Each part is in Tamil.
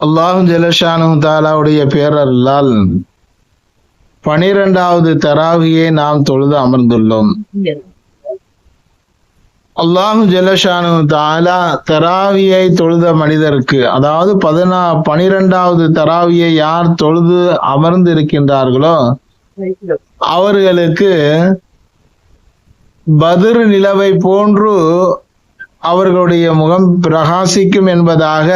அல்லாஹும் ஜலஷானு தாலாவுடைய பேரல்லால் பனிரெண்டாவது தராவியை நாம் தொழுது அமர்ந்துள்ளோம். அல்லாஹு ஜலஷானு தாலா தராவியை தொழுத மனிதருக்கு அதாவது பதினா பனிரெண்டாவது தராவியை யார் தொழுது அமர்ந்து இருக்கின்றார்களோ அவர்களுக்கு பதிர் நிலவை போன்று அவர்களுடைய முகம் பிரகாசிக்கும் என்பதாக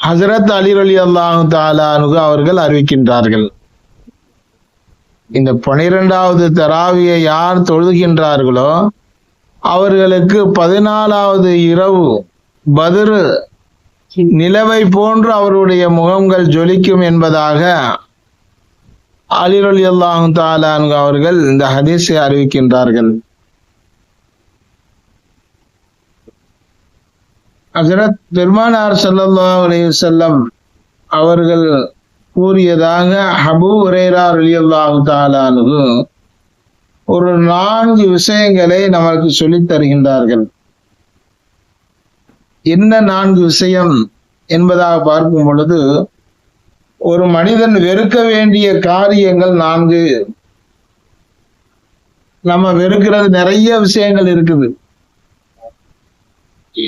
ஹசரத் அலி அலி அல்லாஹு தாலானுகு அவர்கள் அறிவிக்கின்றார்கள். இந்த பனிரெண்டாவது தராவியை யார் தொழுகின்றார்களோ அவர்களுக்கு பதினாலாவது இரவு பதிரு நிலவை போன்று அவருடைய முகங்கள் ஜொலிக்கும் என்பதாக அலிரலி அல்லாஹு தாலானு அவர்கள் இந்த ஹதீஸை அறிவிக்கின்றார்கள். ஹசரத் பெருமானார் ஸல்லல்லாஹு அலையுசல்லம் அவர்கள் கூறியதாக ஹபு உரேரா ரலியல்லாஹு தாலானு ஒரு நான்கு விஷயங்களை நமக்கு சொல்லித் தருகின்றார்கள். என்ன நான்கு விஷயம் என்பதாக பார்க்கும் பொழுது ஒரு மனிதன் வெறுக்க வேண்டிய காரியங்கள் நான்கு. நம்ம வெறுக்கிறது நிறைய விஷயங்கள் இருக்குது.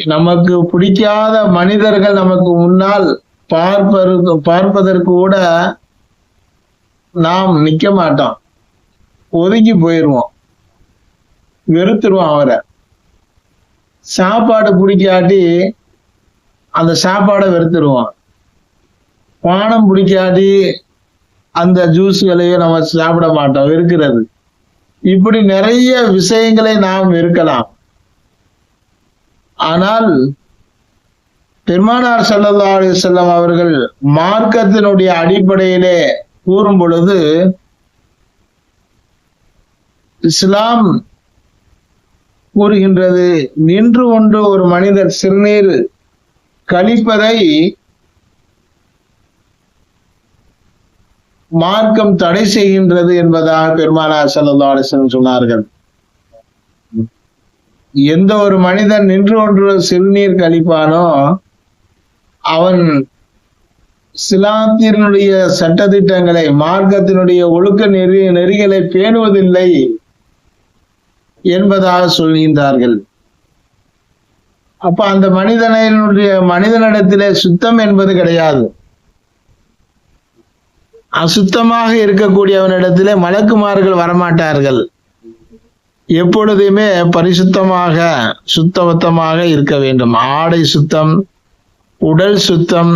நமக்கு பிடிக்காத மனிதர்கள் நமக்கு முன்னால் பார்ப்பதற்கு பார்ப்பதற்கு கூட நாம் நிக்க மாட்டோம். ஒதுங்கி போயிடுவோம் வெறுத்துருவோம் அவரை. சாப்பாடு பிடிக்காட்டி அந்த சாப்பாடை வெறுத்துருவோம். பானம் பிடிக்காட்டி அந்த ஜூஸ்களையும் நம்ம சாப்பிட மாட்டோம். வெறுக்கிறது. இப்படி நிறைய விஷயங்களை நாம் இருக்கலாம் ஆனால் பெருமானார் சல்லா அலி செல்லம் அவர்கள் மார்க்கத்தினுடைய அடிப்படையிலே கூறும் பொழுது இஸ்லாம் கூறுகின்றது நின்று கொண்டு ஒரு மனிதர் சிறுநீர் கழிப்பதை மார்க்கம் தடை செய்கின்றது என்பதாக பெருமானார் சல்லா அலைஹி சொன்னார்கள். எந்த ஒரு மனிதன் நின்று ஒன்று சிறுநீர் கழிப்பானோ அவன் சிலாத்தினுடைய சட்டத்திட்டங்களை மார்க்கத்தினுடைய ஒழுக்க நெறி நெறிகளை பேணுவதில்லை என்பதாக சொல்கின்றார்கள். அப்ப அந்த மனிதனுடைய மனிதனிடத்திலே சுத்தம் என்பது கிடையாது. அசுத்தமாக இருக்கக்கூடியவனிடத்திலே மலக்குமார்கள் வரமாட்டார்கள். எப்பொழுதுமே பரிசுத்தமாக சுத்தபத்தமாக இருக்க வேண்டும். ஆடை சுத்தம் உடல் சுத்தம்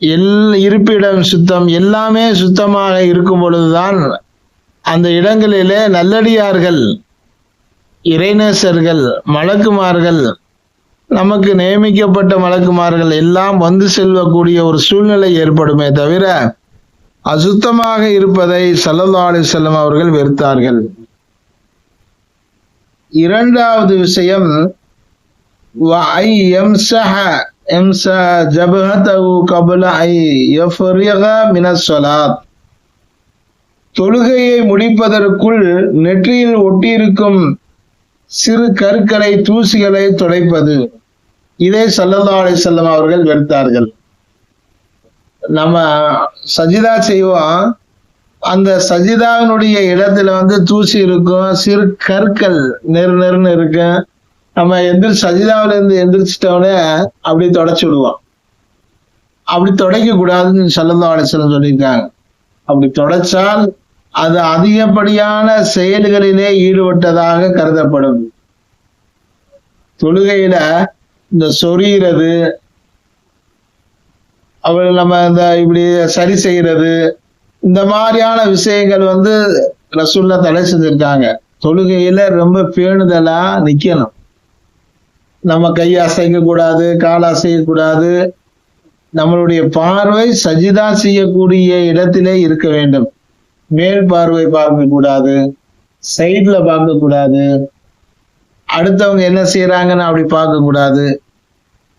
எல் இருப்பிடம் சுத்தம் எல்லாமே சுத்தமாக இருக்கும் பொழுதுதான் அந்த இடங்களிலே நல்லடியார்கள் இறைநேசர்கள் மலக்குமார்கள் நமக்கு நியமிக்கப்பட்ட மலக்குமார்கள் எல்லாம் வந்து செல்வக்கூடிய ஒரு சூழ்நிலை ஏற்படுமே தவிர அசுத்தமாக இருப்பதை சல்லல்லா அலிசல்லம் அவர்கள் வெறுத்தார்கள். இரண்டாவது விஷயம் தொழுகையை முடிப்பதற்குள் நெற்றியில் ஒட்டியிருக்கும் சிறு கற்களை தூசிகளை துடைப்பது. இதை சல்லல்லா அலி செல்லம் அவர்கள் வெறுத்தார்கள். நம்ம சஜிதா செய்வோம் அந்த சஜிதாவினுடைய இடத்துல வந்து தூசி இருக்கும் சிறு கற்கள் நெரு நெருன்னு இருக்கும் நம்ம எந்திரி சஜிதாவில இருந்து எந்திரிச்சிட்டோடனே அப்படி தொடச்சு விடுவோம். அப்படி தொடக்க கூடாதுன்னு சல்லல்லா சொல்லியிருக்காங்க. அப்படி தொடச்சால் அது அதிகப்படியான செயல்களிலே ஈடுபட்டதாக கருதப்படும். தொழுகையில இந்த சொறிகிறது அவள் நம்ம இந்த இப்படி சரி செய்யறது இந்த மாதிரியான விஷயங்கள் வந்து ரசூல்லா தடை செஞ்சிருக்காங்க. தொழுகையில ரொம்ப பேணுதலா நிக்கணும். நம்ம கை அசைக்க கூடாது கால் அசைக்க கூடாது நம்மளுடைய பார்வை சஜிதா செய்யக்கூடிய இடத்திலே இருக்க வேண்டும். மேல் பார்வை பார்க்க கூடாது சைட்ல பார்க்க கூடாது அடுத்தவங்க என்ன செய்யறாங்கன்னு அப்படி பார்க்க கூடாது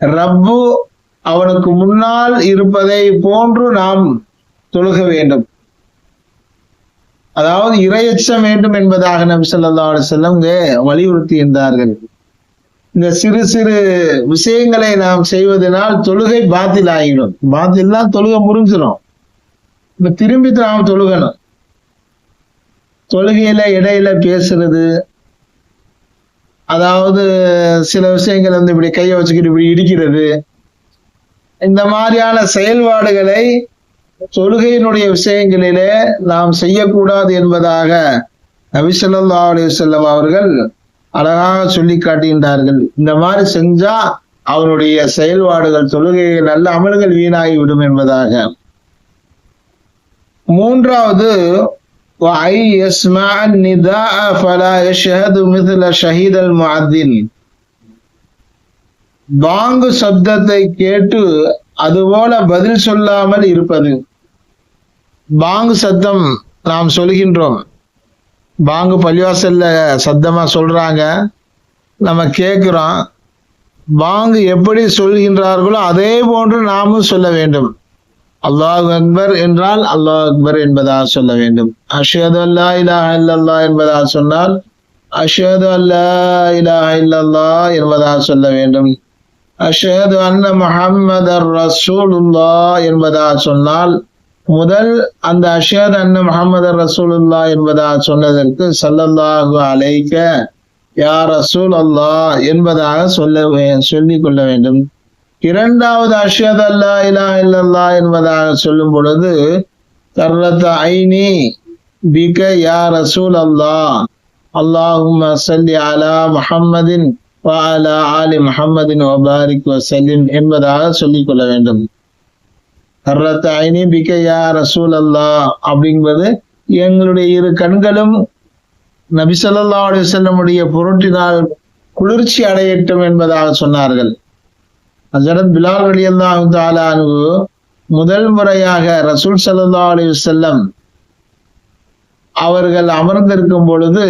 ரப்பு அவனுக்கு முன்னால் இருப்பதை போன்று நாம் தொழுக வேண்டும். அதாவது இரையச்சம் வேண்டும் என்பதாக நபி ஸல்லல்லாஹு செல்லவங்க வலியுறுத்தி இருந்தார்கள் இந்த சிறு சிறு விஷயங்களை நாம் செய்வதனால் தொழுகை பாத்தில் ஆகிடும் பாத்தில்னா தொழுகை முறிஞ்சிடும் இப்ப திரும்பி நாம் தொழுகணும். தொழுகையில இடையில பேசுறது அதாவது சில விஷயங்கள் வந்து இப்படி கையை வச்சுக்கிட்டு இப்படி இடிக்கிறது இந்த மாதிரியான செயல்பாடுகளை தொழுகையினுடைய விஷயங்களிலே நாம் செய்யக்கூடாது என்பதாக நபிசல்லா அலிசல்லம் அவர்கள் அழகாக சொல்லி காட்டுகின்றார்கள். இந்த மாதிரி செஞ்சா அவனுடைய செயல்பாடுகள் தொழுகையை நல்ல அமல்கள் வீணாகிவிடும் என்பதாக. மூன்றாவது பாங்கு சப்தத்தை கேட்டு அதுபோல பதில் சொல்லாமல் இருப்பது. பாங்கு சத்தம் நாம் சொல்கின்றோம். பாங்கு பள்ளிவாசல்ல சத்தமா சொல்றாங்க. நம்ம கேட்குறோம் பாங்கு எப்படி சொல்கின்றார்களோ அதே போன்று நாமும் சொல்ல வேண்டும். அல்லாஹ் அக்பர் என்றால் அல்லாஹ் அக்பர் என்பதாக சொல்ல வேண்டும். அஷது அல்லா இலா இல்லல்லா என்பதாக சொன்னால் அஷது அல்லா இலா இல்லல்லா என்பதாக சொல்ல வேண்டும். அஷது அன்ன முஹம்மதர் ரசூலுல்லா என்பதாக சொன்னால் முதல் அந்த அஷத் அன்ன முகமது ரசூலுல்லா என்பதாக சொன்னதற்கு சல்லல்லாஹு அழைக்க யா ரசூல் அல்லா என்பதாக சொல்ல சொல்லி சொல்லிக் கொள்ள வேண்டும். இரண்டாவது அஷத் அல்லா இலா இல்லல்லா என்பதாக சொல்லும் பொழுது கர்ரத்த ஐனி பிக யா ரசூல் அல்லாஹ் அல்லாஹும் சல்லி அலா முஹம்மதின் வ அலா ஆலி முஹம்மதின் வபாரிக் வசல்லிம் என்பதாக சொல்லிக் கொள்ள வேண்டும். கர்ரத்த ஐனி ரசூல் அல்லாஹ் அப்படிங்கிறது எங்களுடைய இரு கண்களும் நபி செல்லமுடைய பொருட்டினால் குளிர்ச்சி அடையட்டும் என்பதாக சொன்னார்கள். ஹஜரத் பிலால் ரலியல்லாஹு தஆலா அன்ஹு முதல் முறையாக ரசூல் சல்லா அலி செல்லம் அவர்கள் அமர்ந்திருக்கும் பொழுது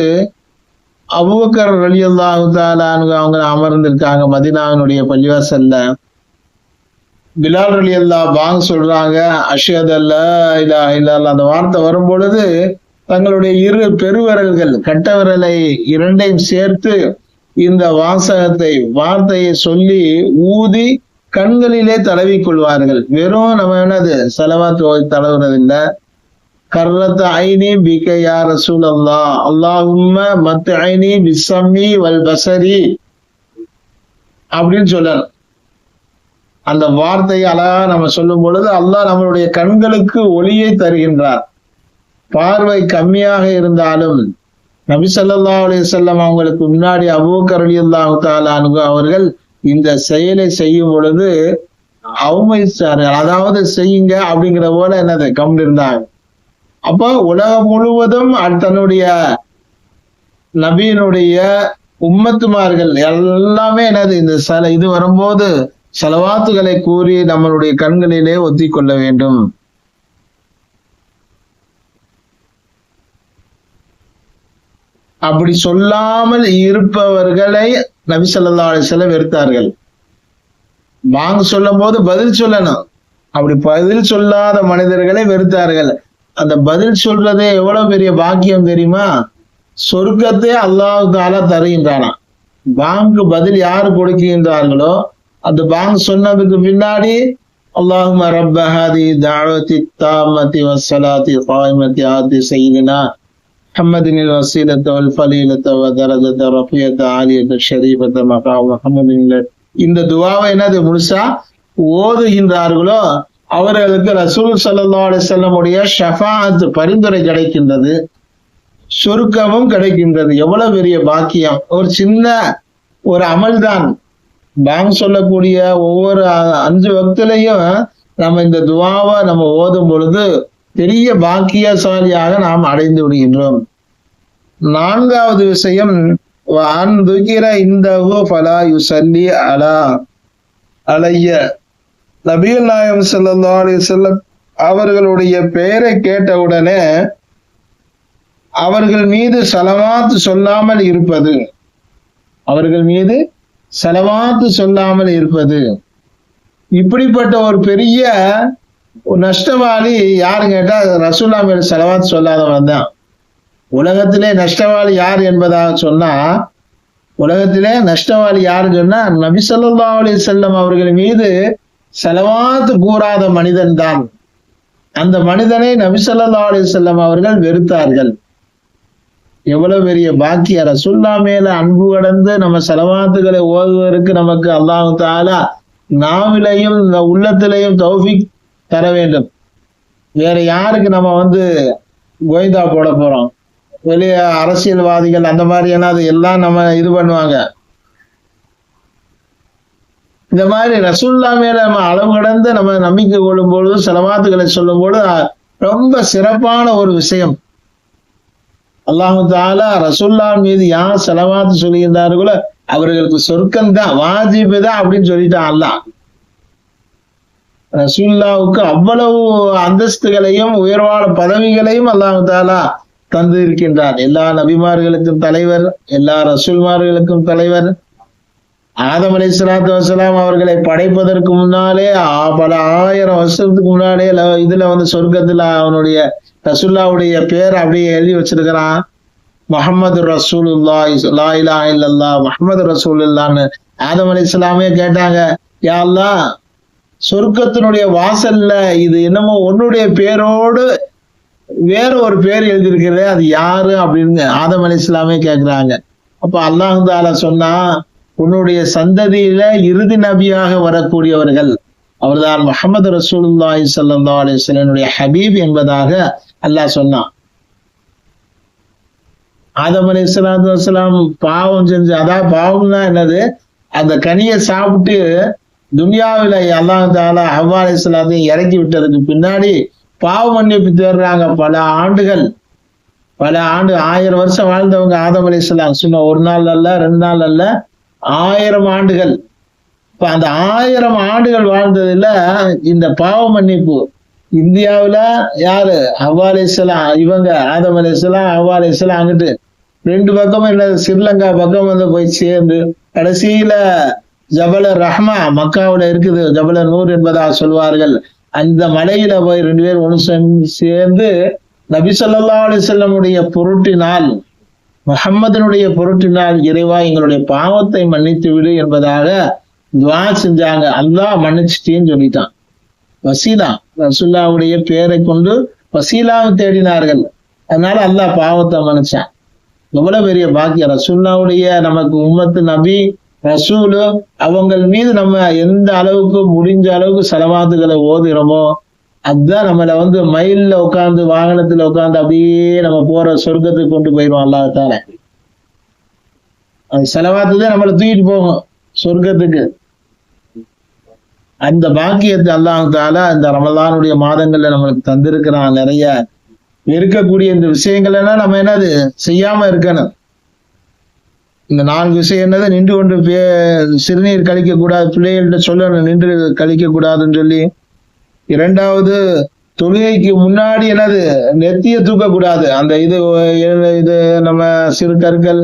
அபுபக்கர் ரலியல்லாஹு தஆலா அன்ஹு அவங்க அமர்ந்திருக்காங்க மதீனாவினுடைய பள்ளிவாசல்ல. பிலால் அல்லா பாங் சொல்றாங்க அஷத் அல்ல இலாஹ இல்லல்லாஹ் அந்த வார்த்தை வரும் பொழுது தங்களுடைய இரு பெருவிரல்கள் கட்ட விரலை இரண்டையும் சேர்த்து இந்த வாசகத்தை வார்த்தையை சொல்லி ஊதி கண்களிலே தடவி கொள்வார்கள். வெறும் நம்ம என்னது செலவாத்து தடவுறதில்லை கர்ரத்த ஐனி பிக யா ரசூல் அல்லா அல்லாஹும்ம மத்து ஐனி பிசம்மி வல் பசரி அப்படின்னு சொல்லணும். அந்த வார்த்தையை அழகா நம்ம சொல்லும் பொழுது அல்லாஹ் நம்மளுடைய கண்களுக்கு ஒளியை தருகின்றார். பார்வை கம்மியாக இருந்தாலும் நபி சல்லா அலி செல்லம் அவங்களுக்கு முன்னாடி அபூ ரலியல்லாஹு தஆலா அன்ஹு அவர்கள் இந்த செயலை செய்யும் பொழுது அவமதிச்சார்கள் அதாவது செய்யுங்க அப்படிங்கிற போல என்னது? கம்னு இருந்தாங்க. அப்போ உலகம் முழுவதும் தன்னுடைய நபியினுடைய உம்மத்துமார்கள் எல்லாமே என்னது? இந்த சல இது வரும்போது செலவாத்துகளை கூறி நம்மளுடைய கண்களிலே ஒத்தி கொள்ள வேண்டும். அப்படி சொல்லாமல் இருப்பவர்களை நபி ஸல்லல்லாஹு அலைஹி வெறுத்தார்கள். வாங்க சொல்லும் போது பதில் சொல்லணும். அப்படி பதில் சொல்லாத மனிதர்களை வெறுத்தார்கள். அந்த பதில் சொல்றதே எவ்வளவு பெரிய பாக்கியம் தெரியுமா? சொர்க்கத்தை அல்லாஹ் தாலா தருகின்றானா வாங்கு பதில் யாரு கொடுக்கின்றார்களோ அந்த பாங்கு சொன்னதுக்கு பின்னாடி اللهم رب هذه دعوة التامة والصلاة القائمة آت سيدنا محمد الوسيلة والفضيلة ودرجة رفيعة عالية الشريفة مقام محمد இந்த துவாவை என்னது முழுசா ஓதுகின்றார்களோ அவர்களுக்கு ரசூல் ஸல்லல்லாஹு அலைஹி வஸல்லமுடைய ஷஃபாஅத் பரிந்துரை கிடைக்கின்றது சுருக்கமும் கிடைக்கின்றது எவ்வளவு பெரிய பாக்கியம் ஒரு சின்ன ஒரு அமல்தான் பேங்க் சொல்லக்கூடிய ஒவ்வொரு அஞ்சு வக்திலையும் நம்ம இந்த துவாவை நம்ம ஓதும் பொழுது பெரிய பாக்கியசாலியாக நாம் அடைந்து விடுகின்றோம். நான்காவது விஷயம் அன் துகிர இந்தஹு யுசல்லி அலா அலைய. நபீல் நாயம் ஸல்லல்லாஹு அலைஹி அவர்களுடைய பெயரை கேட்டவுடனே அவர்கள் மீது சலமாத்து சொல்லாமல் இருப்பது. அவர்கள் மீது செலவாத்து சொல்லாமல் இருப்பது. இப்படிப்பட்ட ஒரு பெரிய நஷ்டவாளி யாரு கேட்டா ரசூல்லா மேல செலவாத்து சொல்லாதவன் தான். உலகத்திலே நஷ்டவாளி யார் என்பதாக சொன்னா உலகத்திலே நஷ்டவாளி யாருன்னு சொன்னா நபி ஸல்லல்லாஹு அலைஹி அவர்கள் மீது செலவாத்து கூறாத மனிதன் தான். அந்த மனிதனை நபி ஸல்லல்லாஹு அலைஹி அவர்கள் வெறுத்தார்கள். எவ்வளவு பெரிய பாக்கிய ரசுல்லா மேல அன்பு கடந்து நம்ம செலவாத்துகளை ஓதுவதற்கு நமக்கு அல்லாஹு தாலா நாவிலையும் இந்த உள்ளத்திலையும் தௌஃபிக் தர வேண்டும். வேற யாருக்கு நம்ம வந்து கோவிந்தா போட போறோம்? வெளிய அரசியல்வாதிகள் அந்த மாதிரியான அது எல்லாம் நம்ம இது பண்ணுவாங்க. இந்த மாதிரி ரசுல்லா மேல நம்ம அளவு கடந்து நம்ம நம்பிக்கை கொள்ளும் பொழுது செலவாத்துகளை சொல்லும் பொழுது ரொம்ப சிறப்பான ஒரு விஷயம். அல்லாஹு தாலா ரசுல்லா மீது யார் செலவாத்து சொல்லுகின்றார்களோ அவர்களுக்கு சொர்க்கம் தான் வாஜிபு தான் அப்படின்னு சொல்லிட்டான் அல்லாஹ். ரசுல்லாவுக்கு அவ்வளவு அந்தஸ்துகளையும் உயர்வான பதவிகளையும் அல்லாஹு தாலா தந்து இருக்கின்றார் எல்லா நபிமார்களுக்கும் தலைவர் எல்லா ரசூல்மார்களுக்கும் தலைவர் ஆதம் அலி சலாத்து வசலாம் அவர்களை படைப்பதற்கு முன்னாலே ஆ- பல ஆயிரம் வருஷத்துக்கு முன்னாலே ல- இதுல வந்து சொர்க்கத்துல அவனுடைய ரசுல்லாவுடைய பேர் அப்படியே எழுதி வச்சிருக்கிறான். முஹம்மது ரசூலுல்லா லா இலாஹ இல்லல்லா முகமது ரசூலுல்லான்னு ஆதம் அலி இஸ்லாமே கேட்டாங்க யாழ்லா சொர்க்கத்தினுடைய வாசல்ல இது என்னமோ உன்னுடைய பேரோடு வேற ஒரு பேர் எழுதியிருக்கிறதே அது யாரு? அப்படின்னு ஆதம் அலி இஸ்லாமே கேட்கிறாங்க அப்ப அல்லாஹு தாலா சொன்னா உன்னுடைய சந்ததியில இறுதி நபியாக வரக்கூடியவர்கள் அவர்தான் முகமது ரசூலுல்லாஹி சல்லா அலைஹி ஹபீப் என்பதாக அல்லாஹ் சொன்னான். ஆதம் அலி இஸ்லாத்து வசலாம் பாவம் செஞ்சு அதான் பாவம்னா என்னது? அந்த கனியை சாப்பிட்டு துன்யாவில அல்லாஹ் தாலா ஹவ்வா அலி இஸ்லாத்தையும் இறக்கி விட்டதுக்கு பின்னாடி பாவ மன்னிப்பு தேடுறாங்க பல ஆண்டுகள். பல ஆண்டு ஆயிரம் வருஷம் வாழ்ந்தவங்க ஆதம் அலி இஸ்லாம் சும்மா ஒரு நாள் அல்ல ரெண்டு நாள் அல்ல ஆயிரம் ஆண்டுகள். இப்ப அந்த ஆயிரம் ஆண்டுகள் வாழ்ந்ததுல இந்த பாவ மன்னிப்பு இந்தியாவுல யாரு? ஹவ்வா இவங்க ஆதம் அலி இஸ்லாம் அங்கிட்டு ரெண்டு பக்கமும் என்ன ஸ்ரீலங்கா பக்கம் வந்து போய் சேர்ந்து கடைசியில ஜபல ரஹ்மா மக்காவில் இருக்குது. ஜபல நூர் என்பதாக சொல்வார்கள். அந்த மலையில போய் ரெண்டு பேரும் ஒன்று சேர்ந்து- சேர்ந்து நபி சொல்லா அலிசல்லமுடைய பொருட்டினால் முகம்மதனுடைய பொருட்டினால் இறைவா எங்களுடைய பாவத்தை மன்னித்து விடு என்பதாக துவா செஞ்சாங்க. அல்லாஹ் மன்னிச்சிட்டேன்னு சொல்லிட்டான். வசீலா ரசுல்லாவுடைய பேரை கொண்டு வசீலாவை தேடினார்கள். அதனால அல்லாஹ் பாவத்தை மன்னிச்சான். எவ்வளவு பெரிய பாக்கியம். ரசுல்லாவுடைய நமக்கு உம்மத்து நபி ரசூலு அவங்க மீது நம்ம எந்த அளவுக்கு முடிஞ்ச அளவுக்கு செலவாத்துகளை ஓதுகிறோமோ அதுதான் நம்மளை வந்து மயில்ல உட்காந்து வாகனத்துல உட்காந்து அப்படியே நம்ம போற சொர்க்கத்துக்கு கொண்டு போயிடும் அல்லாஹால அது செலவாத்து தான் நம்மளை தூக்கிட்டு போகும் சொர்க்கத்துக்கு. அந்த பாக்கியத்தை அல்லாஹ் தாலா இந்த ரமலானுடைய மாதங்கள்ல நம்மளுக்கு தந்திருக்கிறான் நிறைய. இருக்கக்கூடிய இந்த விஷயங்கள் எல்லாம் நம்ம என்னது செய்யாம இருக்கணும். இந்த நான்கு விஷயம் என்னது நின்று கொண்டு பே- சிறுநீர் கழிக்க கூடாது பிள்ளைகள்கிட்ட சொல்லணும் நின்று கழிக்க கூடாதுன்னு சொல்லி இரண்டாவது தொழுகைக்கு முன்னாடி என்னது நெத்திய தூக்கக்கூடாது. அந்த இது இது நம்ம சிறு கற்கள்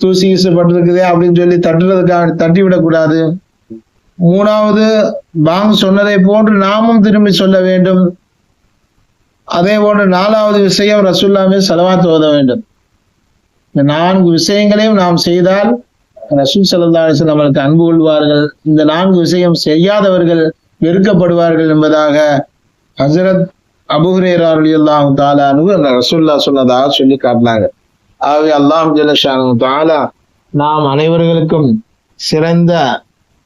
தூசி கீசு பட்டிருக்குதே அப்படின்னு சொல்லி தட்டுறதுக்காக தட்டி விடக்கூடாது மூணாவது பாங் சொன்னதை போன்று நாமும் திரும்பி சொல்ல வேண்டும். அதே போன்று நாலாவது விஷயம் ரசுல்லாமே செலவாத்து ஓத வேண்டும். இந்த நான்கு விஷயங்களையும் நாம் செய்தால் ரசூல் சல்லா அலிஸ்லாம் நம்மளுக்கு அன்பு கொள்வார்கள். இந்த நான்கு விஷயம் செய்யாதவர்கள் வெறுக்கப்படுவார்கள் என்பதாக ஹசரத் அபுஹரேரா அல்லாஹு தாலானு அந்த ரசூல்லா சொன்னதாக சொல்லி காட்டினாங்க. ஆகவே அல்லாஹ் ஜலஷானு தாலா நாம் அனைவர்களுக்கும் சிறந்த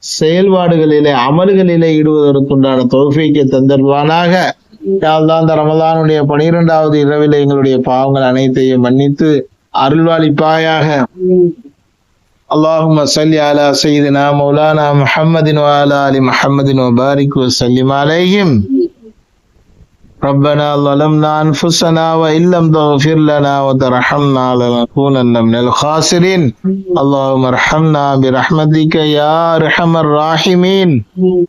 செயல்பாடுகளிலே அமல்களிலே ஈடுவதற்குண்டான தொகுப்பைக்கு தந்தருவானாக. யாழ்தான் அல்லாஹ் இந்த ரமலானுடைய பனிரெண்டாவது இரவில் எங்களுடைய பாவங்கள் அனைத்தையும் மன்னித்து அருள்வாளிப்பாயாக. اللهم صل على سيدنا مولانا محمد وعلى آل محمد وبارك وسلم عليهم. ربنا ظلمنا أنفسنا وإن لم تغفر لنا وترحمنا لنكونن من الخاسرين. اللهم ارحمنا برحمتك يا أرحم الراحمين.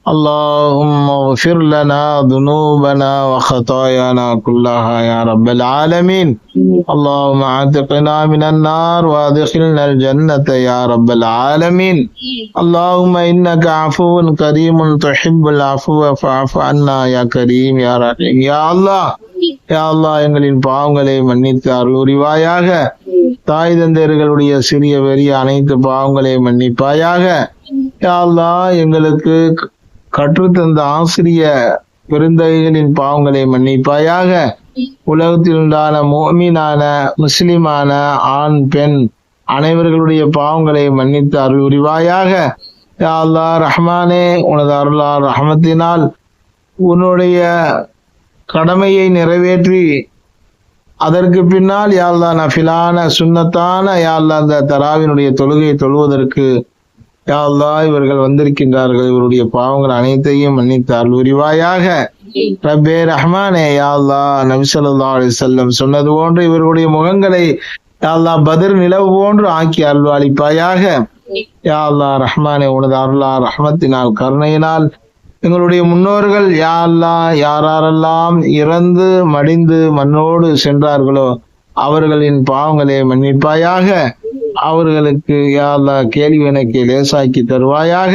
اللهم اغفر لنا ذنوبنا وخطايانا كلها يا رب العالمين. اللهم اعتقنا من النار وادخلنا الجنة يا رب العالمين اللهم إنك عفو كريم تحب العفو فاعف عنا يا كريم يا رحيم يا الله யா அல்லாஹ் எங்களின் பாவங்களை மன்னித்து அருள் புரிவாயாக தாய் தந்தையர்களுடைய சிறிய பெரிய அனைத்து பாவங்களை மன்னிப்பாயாக யா அல்லாஹ் எங்களுக்கு க- கற்றுத்தந்த ஆசிரிய பெருந்தகைகளின் பாவங்களை மன்னிப்பாயாக உலகத்தில் உண்டான மோமீனான முஸ்லிமான ஆண் பெண் அனைவர்களுடைய பாவங்களை மன்னித்து அருள் புரிவாயாக யா ரஹ்மானே உனது அருளால் ரஹமத்தினால் உன்னுடைய கடமையை நிறைவேற்றி அதற்கு பின்னால் யாழ்லா நஃபிலான சுண்ணத்தான யாழ்லா அந்த தராவினுடைய தொழுகையை தொழுவதற்கு யாழ்லா இவர்கள் வந்திருக்கின்றார்கள். இவருடைய பாவங்கள் அனைத்தையும் மன்னித்தார் உரிவாயாக ரப்பே ரஹ்மானே யாழ்லா நபிசல்லா அலிசல்லம் சொன்னது போன்று இவர்களுடைய முகங்களை யாழ்லா பதிர் நிலவு போன்று ஆக்கி அருள்வாளிப்பாயாக. யாழ்லா ரஹ்மானே உனது அருளா ரஹ்மத்தினால் கருணையினால் எங்களுடைய முன்னோர்கள் யா யாரெல்லாம் இறந்து மடிந்து மண்ணோடு சென்றார்களோ அவர்களின் பாவங்களை மன்னிப்பாயாக. அவர்களுக்கு யா அல்லாஹ் கேள்வி எனக்கு லேசாக்கி தருவாயாக.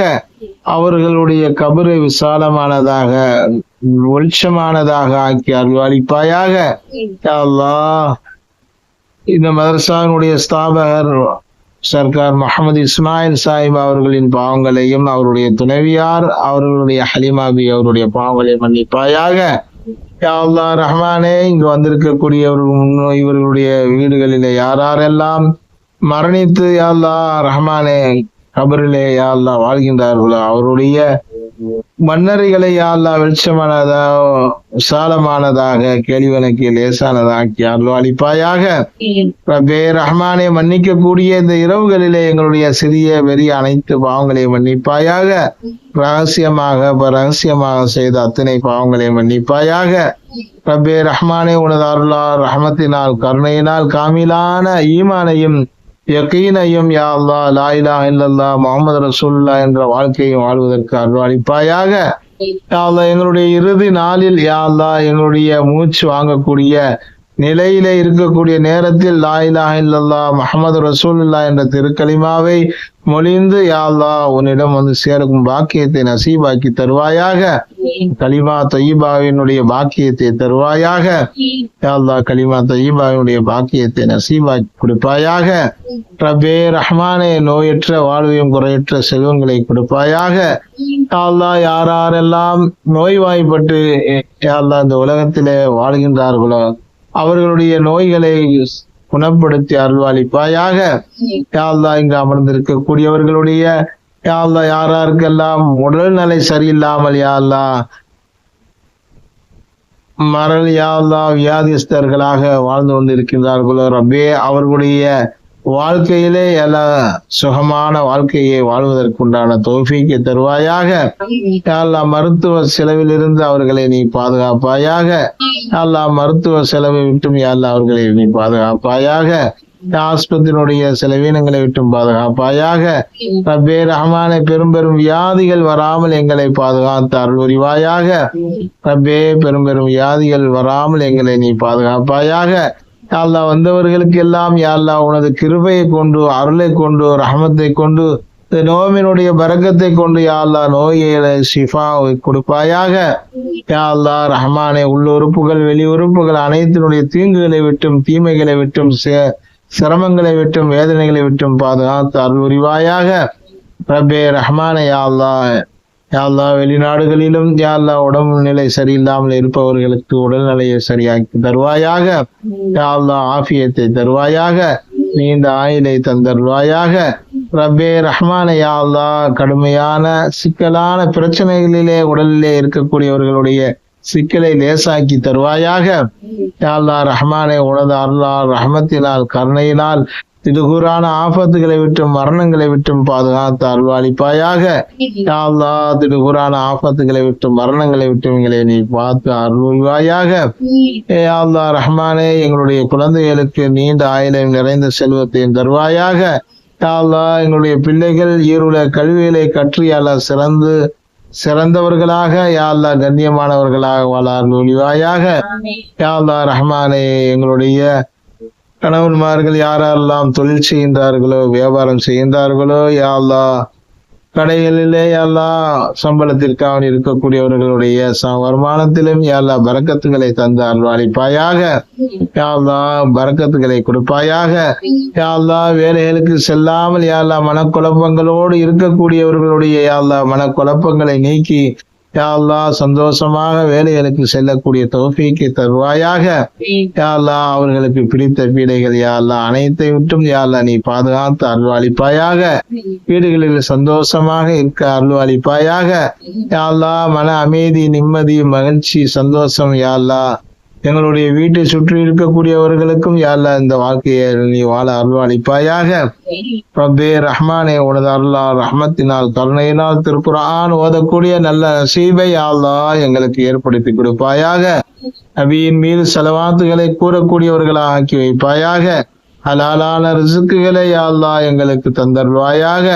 அவர்களுடைய கபரை விசாலமானதாக வெளிச்சமானதாக ஆக்கி அருள்வாளிப்பாயாக. அல்லாஹ். இந்த மதரசாவினுடைய ஸ்தாபகர் சர்க்கார் முகமது இஸ்மாயில் சாஹிப் அவர்களின் பாவங்களையும் அவருடைய துணைவியார் அவர்களுடைய ஹலிமாபி அவருடைய பாவங்களையும் மன்னிப்பாயாக. யா ரஹ்மானே இங்கு வந்திருக்கக்கூடியவர்கள் இவர்களுடைய வீடுகளிலே யாரெல்லாம் மரணித்து யா ரஹ்மானே கபரிலே யா வாழ்கின்றார்களோ அவருடைய மன்னரைகளை யா அல்லாஹ் வெளிச்சமானதாக விசாலமானதாக கேள்வனுக்கு லேசானதாக்கி அருள் அளிப்பாயாக. ரப்பே ரஹ்மானே மன்னிக்கக்கூடிய இந்த இரவுகளிலே எங்களுடைய சிறிய பெரிய அனைத்து பாவங்களை மன்னிப்பாயாக. ரகசியமாக ரகசியமாக செய்த அத்தனை பாவங்களை மன்னிப்பாயாக. ரப்பே ரஹ்மானே உனது அருளால் ரஹமத்தினால் கருணையினால் காமிலான ஈமானையும் யக்கீனையும் யா அல்லாஹ் லா இலாஹ இல்லல்லாஹ் முஹம்மது ரசூலுல்லாஹ் என்ற வாழ்க்கையை வாழ்வதற்கு அருள் அளிப்பாயாக. யா அல்லாஹ் எங்களுடைய இறுதி நாளில் யா அல்லாஹ் எங்களுடைய மூச்சு வாங்கக்கூடிய நிலையிலே இருக்கக்கூடிய நேரத்தில் லா இலாஹ இல்லல்லாஹ் முஹம்மது ரசூலுல்லாஹ் என்ற திருக்கலிமாவை மொழிந்து யா அல்லாஹ் உன்னிடம் வந்து சேரும் பாக்கியத்தை நசீபாக்கி தருவாயாக. கலிமா தொய்யிபாவினுடைய பாக்கியத்தை தருவாயாக. யா அல்லாஹ் கலிமா தொய்யிபாவினுடைய பாக்கியத்தை நசீபாக்கி கொடுப்பாயாக. ரப்பே ரஹ்மானே நோயற்ற வாழ்வையும் குறையற்ற செல்வங்களை கொடுப்பாயாக. யா அல்லாஹ் யாரெல்லாம் நோய்வாய்ப்பட்டு யா அல்லாஹ் இந்த உலகத்திலே வாழ்கின்றார்களோ அவர்களுடைய நோய்களை குணப்படுத்தி அருள்வாளிப்பாயாக. யா அல்லாஹ் இங்கு அமர்ந்திருக்கக்கூடியவர்களுடைய யா அல்லாஹ் யாராருக்கெல்லாம் உடல்நிலை சரியில்லாமல் யா அல்லாஹ் மரல் யா அல்லாஹ் வியாதிஸ்தர்களாக வாழ்ந்து கொண்டிருக்கின்றார்களோ ரப்பே அவர்களுடைய வாழ்க்கையிலே எல்லா சுகமான வாழ்க்கையை வாழ்வதற்குண்டான தோஃபிக்கு தருவாயாக. எல்லா மருத்துவ செலவிலிருந்து அவர்களை நீ பாதுகாப்பாயாக. எல்லா மருத்துவ செலவை விட்டும் யா அவர்களை நீ பாதுகாப்பாயாக. யா ஆஸ்பத்திரியினுடைய செலவீனங்களை விட்டும் பாதுகாப்பாயாக. ரப்பே ரஹமான பெரும் பெரும் வியாதிகள் வராமல் எங்களை பாதுகாத்து அருள் உரிவாயாக ரப்பே பெரும் பெரும் வியாதிகள் வராமல் எங்களை நீ பாதுகாப்பாயாக. யா அல்லாஹ் வந்தவர்களுக்கு எல்லாம் யாழ்லா உனது கிருபையை கொண்டு அருளை கொண்டு ரஹமத்தை கொண்டு இந்த நோவினுடைய பரக்கத்தை கொண்டு யாழ்லா நோய்களை நோயை ஷிஃபா கொடுப்பாயாக. யாழ்லா ரஹ்மானே உள்ள உறுப்புகள் வெளி உறுப்புகள் அனைத்தினுடைய தீங்குகளை விட்டும் தீமைகளை விட்டும் சே- சிரமங்களை விட்டும் வேதனைகளை விட்டும் பாதுகாத்து அருள் உரிவாயாக ரபே ரஹ்மானே யாழ்லா அல்லாஹ் யா அல்லாஹ் வெளிநாடுகளிலும் யா அல்லாஹ் உடம்பு நிலை சரியில்லாமல் இருப்பவர்களுக்கு உடல்நிலையை சரியாக்கி தருவாயாக. யா அல்லாஹ் ஆஃபியத்தை தருவாயாக. நீண்ட ஆயுளை தந்தருவாயாக. ரப்பே ரஹ்மானே யா அல்லாஹ் கடுமையான சிக்கலான பிரச்சனைகளிலே உடலிலே இருக்கக்கூடியவர்களுடைய சிக்கலை லேசாக்கி தருவாயாக. யா அல்லாஹ் ரஹ்மானே உனது அருளால் ரஹமத்தினால் கருணையினால் திடுகூறான ஆபத்துகளை விட்டும் மரணங்களை விட்டும் பாதுகாத்து அருள்வாளிப்பாயாக. யா அல்லாஹ் திடுகூறான ஆபத்துகளை விட்டும் மரணங்களை விட்டும் எங்களை நீ பார்த்து அருள்வாயாக. அல்லாஹ் ரஹ்மானே எங்களுடைய குழந்தைகளுக்கு நீண்ட ஆயுளையும் நிறைந்த செல்வத்தையும் தருவாயாக. யா அல்லாஹ் எங்களுடைய பிள்ளைகள் ஈருல கல்விகளை கற்று யா அல்லாஹ் சிறந்து சிறந்தவர்களாக யா அல்லாஹ் கண்ணியமானவர்களாக வாழ அருள்வாயாக. யா அல்லாஹ் ரஹ்மானே எங்களுடைய கணவன்மார்கள் யாரெல்லாம் தொழில் செய்கின்றார்களோ வியாபாரம் செய்கின்றார்களோ யாழ்லா கடைகளிலே எல்லா சம்பளத்திற்காக இருக்கக்கூடியவர்களுடைய ச- வருமானத்திலும் எல்லா பறக்கத்துகளை தந்து அருள்வாளிப்பாயாக யாழ்லா பறக்கத்துகளை கொடுப்பாயாக. யாழ்லா வேலைகளுக்கு செல்லாமல் யாழ்லா மனக்குழப்பங்களோடு இருக்கக்கூடியவர்களுடைய யாழ்லா மனக்குழப்பங்களை நீக்கி யாழ்லா சந்தோஷமாக வேலைகளுக்கு செல்லக்கூடிய தோஃபிக்கு தருவாயாக. யாழ்லா அவர்களுக்கு பிடித்த பீடைகள் யாழ்லா அனைத்தை விட்டும் யாழ்லா நீ பாதுகாத்து அருள்வாளிப்பாயாக. வீடுகளில் சந்தோஷமாக இருக்க அருள்வாளிப்பாயாக. யாழ்லா மன அமைதி நிம்மதி மகிழ்ச்சி சந்தோஷம் யாழ்லா எங்களுடைய வீட்டை சுற்றி இருக்கக்கூடியவர்களுக்கும் யாழ்லா இந்த வாழ்க்கையை நீ வாழ அருள்வாளிப்பாயாக ரபே ரஹ்மானே உனது அல்லா ரஹ்மத்தினால் கருணையினால் திருக்குறான் ஓதக்கூடிய நல்ல நசீபை யாழ்லா எங்களுக்கு ஏற்படுத்தி கொடுப்பாயாக. நபியின் மீது செலவாத்துகளை கூறக்கூடியவர்களாக ஆக்கி வைப்பாயாக. ஹலாலான ரிசுக்குகளை அல்லா எங்களுக்கு தந்தருவாயாக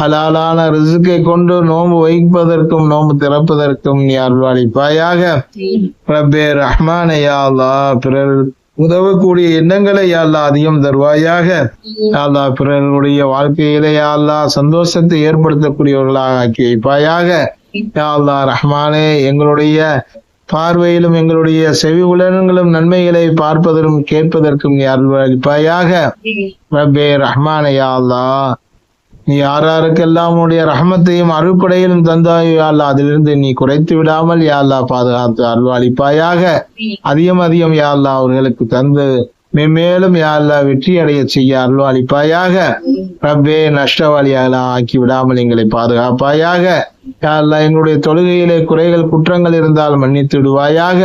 ஹலாலான ரிசுக்கை கொண்டு நோன்பு வைப்பதற்கும் நோன்பு திறப்பதற்கும் நீ அருள்வாளிப்பாயாக. ரபே ரஹ்மானே யா பிறர் உதவக்கூடிய எண்ணங்களை யாழ்லா அதிகம் தருவாயாக. யாழ்லா பிறருடைய வாழ்க்கையிலே யாழ்லா சந்தோஷத்தை ஏற்படுத்தக்கூடியவர்களாக ஆக்கி வைப்பாயாக. யாழ்லா ரஹ்மானே எங்களுடைய பார்வையிலும் எங்களுடைய செவி உலகங்களும் நன்மைகளை பார்ப்பதற்கும் கேட்பதற்கும் நீ அருள்வாளிப்பாயாக ரப்பே ரஹ்மானே யா அல்லாஹ். நீ யாராருக்கெல்லாம் உன்னுடைய ரஹமத்தையும் அருள்படையிலும் தந்தாயோ யா அல்லாஹ் அதிலிருந்து நீ குறைத்து விடாமல் யா பாதுகாத்து அருள்வாளிப்பாயாக அதிகம் அதிகம் யா அவர்களுக்கு தந்து மென்மேலும் யாரெல்லாம் வெற்றி அடைய செய்ய அருள்வாளிப்பாயாக ரப்பே நஷ்டவாளியாகலாம் ஆக்கி விடாமல் எங்களை பாதுகாப்பாயாக. யாரெல்லாம் எங்களுடைய தொழுகையிலே குறைகள் குற்றங்கள் இருந்தால் மன்னித்து விடுவாயாக.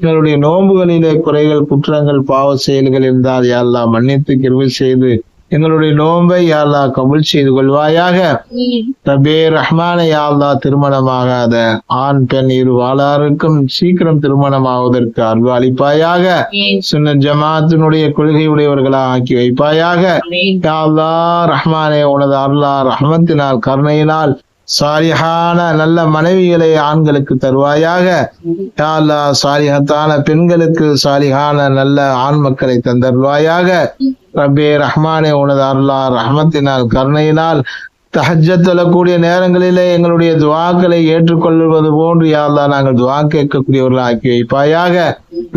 எங்களுடைய நோன்புகளிலே குறைகள் குற்றங்கள் பாவ செயல்கள் இருந்தால் யாரெல்லாம் மன்னித்து கிருவி செய்து எங்களுடைய நோன்பை யா அல்லாஹ் கபூல் செய்து கொள்வாயாக. ரபே ரஹ்மான யா அல்லாஹ் திருமணமாகாத ஆண் பெண் இரு வாளாருக்கும் சீக்கிரம் திருமணமாவதற்கு அருள் அளிப்பாயாக. சுன்ன ஜமாத்தினுடைய கொள்கை உடையவர்களாக ஆக்கி வைப்பாயாக. யா அல்லாஹ் ரஹ்மானே உனது அருளா ரஹ்மத்தினால் கருணையினால் சாலிஹான நல்ல மனைவிகளை ஆண்களுக்கு தருவாயாக. யா அல்லாஹ் சாலிஹத்தான பெண்களுக்கு சாலிஹான நல்ல ஆண் மக்களை தந்தருவாயாக ரபே ரஹ்மானே உனது அருளா ரஹ்மத்தினால் கருணையினால் தஹஜ்ஜத் தொழக்கூடிய நேரங்களிலே எங்களுடைய துவாக்களை ஏற்றுக்கொள்வது போன்று யா நாங்கள் துவா கேட்கக்கூடியவர்கள் ஆக்கி வைப்பாயாக.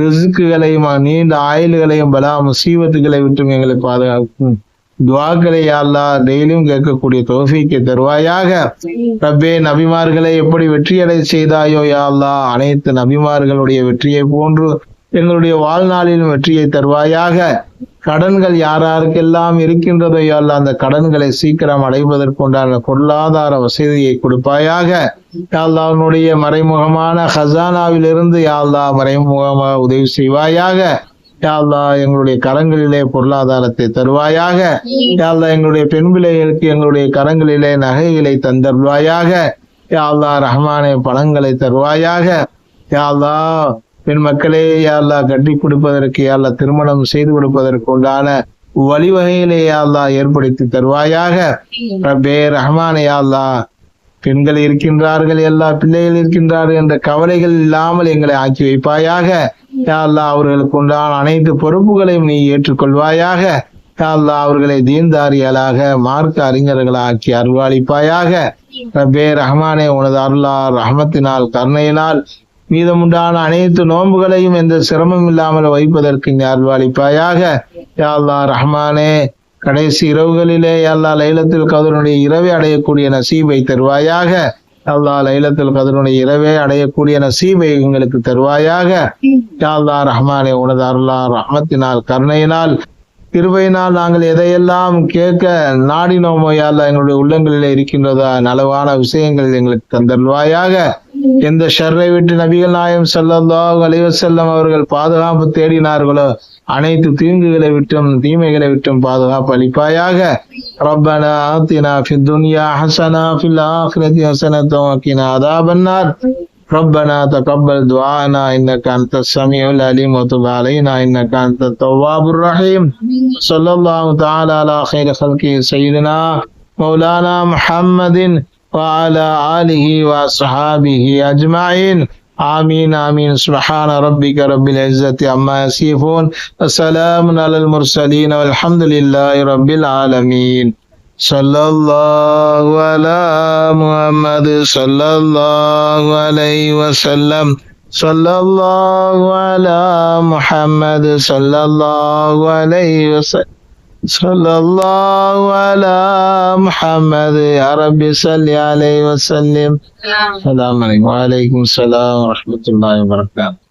ரிசுக்குகளையும் நீண்ட ஆயுள்களையும் பலா முசீபத்துகளை விட்டும் எங்களை பாதுகாக்கும். துவாக்களை யாழ்லா டெய்லியும் கேட்கக்கூடிய தோஃபிக்கு தருவாயாக. ரப்பே நபிமார்களை எப்படி வெற்றியடை செய்தாயோ யாழ்லா அனைத்து நபிமார்களுடைய வெற்றியை போன்று எங்களுடைய வாழ்நாளின் வெற்றியை தருவாயாக. கடன்கள் யாராருக்கெல்லாம் இருக்கின்றதோ அல்ல அந்த கடன்களை சீக்கிரம் அடைவதற்குண்டான பொருளாதார வசதியை கொடுப்பாயாக. யாழ்தாவினுடைய மறைமுகமான ஹசானாவிலிருந்து யாழ்தா மறைமுகமாக உதவி செய்வாயாக. யா எங்களுடைய கரங்களிலே பொருளாதாரத்தை தருவாயாக. யாழ்தா எங்களுடைய பெண் பிள்ளைகளுக்கு எங்களுடைய கரங்களிலே நகைகளை தந்தருவாயாக யாழ்தா ரஹ்மானே பழங்களை தருவாயாக. யா பெண் மக்களே யாழ்லா அல்லாஹ் கட்டி கொடுப்பதற்கு யாழ்லா திருமணம் செய்து கொடுப்பதற்கு உண்டான வழிவகைகளை யாழ்லா அல்லாஹ் ஏற்படுத்தி தருவாயாக. ரபே ரஹ்மானே யாழ்லா பெண்கள் இருக்கின்றார்கள் எல்லா பிள்ளைகள் இருக்கின்றார்கள் என்ற கவலைகள் இல்லாமல் எங்களை ஆக்கி வைப்பாயாக. யா அல்லாஹ் அவர்களுக்கு உண்டான அனைத்து பொறுப்புகளையும் நீ ஏற்றுக்கொள்வாயாக. யா அல்லாஹ் அவர்களை தீன்தாரியாளாக மார்க்க அறிஞர்களாக்கி அருள்வாளிப்பாயாக. ரபே ரஹ்மானே உனது அருளா ரஹமத்தினால் கருணையினால் மீதமுண்டான அனைத்து நோன்புகளையும் எந்த சிரமம் இல்லாமல் வைப்பதற்கு நீ அல்வாளிப்பாயாக யாழ்லா ரஹ்மானே கடைசி இரவுகளிலே எல்லா லைலத்தில் கதருடைய இரவை அடையக்கூடிய நசீபை தருவாயாக. அல்லா லைலத்தில் கதருடைய இரவே அடையக்கூடிய நசீபை எங்களுக்கு தருவாயாக. யாழ்லா ரஹ்மானே உனது அருளா ரஹ்மத்தினால் கருணையினால் கிருபையினால் நாங்கள் எதையெல்லாம் கேட்க நாடினோமோ யாழ்லா எங்களுடைய உள்ளங்களிலே இருக்கின்றதா? நலவான விஷயங்கள் எங்களுக்கு தந்தல்வாயாக எந்த ஷர்ரை விட்டு நபிகள் நாயம் செல்லந்தோ அலைவ செல்லம் அவர்கள் பாதுகாப்பு தேடினார்களோ அனைத்து தீங்குகளை விட்டும் தீமைகளை விட்டும் பாதுகாப்பு அளிப்பாயாக. ரப்பனா ஆத்தினா ஃபி துன்யா ஹசனா ஃபில் ஆஹிரதி அதாபன்னார். ربنا تقبل دعاءنا إنك أنت السميع العليم وتب علينا إنك أنت التواب الرحيم. صلى الله تعالى على خير خلقه سيدنا مولانا محمد وعلى آله وأصحابه أجمعين. آمين آمين. سبحان ربك رب العزة عما يصفون. وسلام على المرسلين والحمد لله رب العالمين. صلى الله على محمد صلى الله عليه وسلم. صلى الله على محمد صلى الله عليه وسلم. صلى الله على محمد. يا رب صل عليه وسلم. السلام عليكم. وعليكم السلام ورحمة الله وبركاته.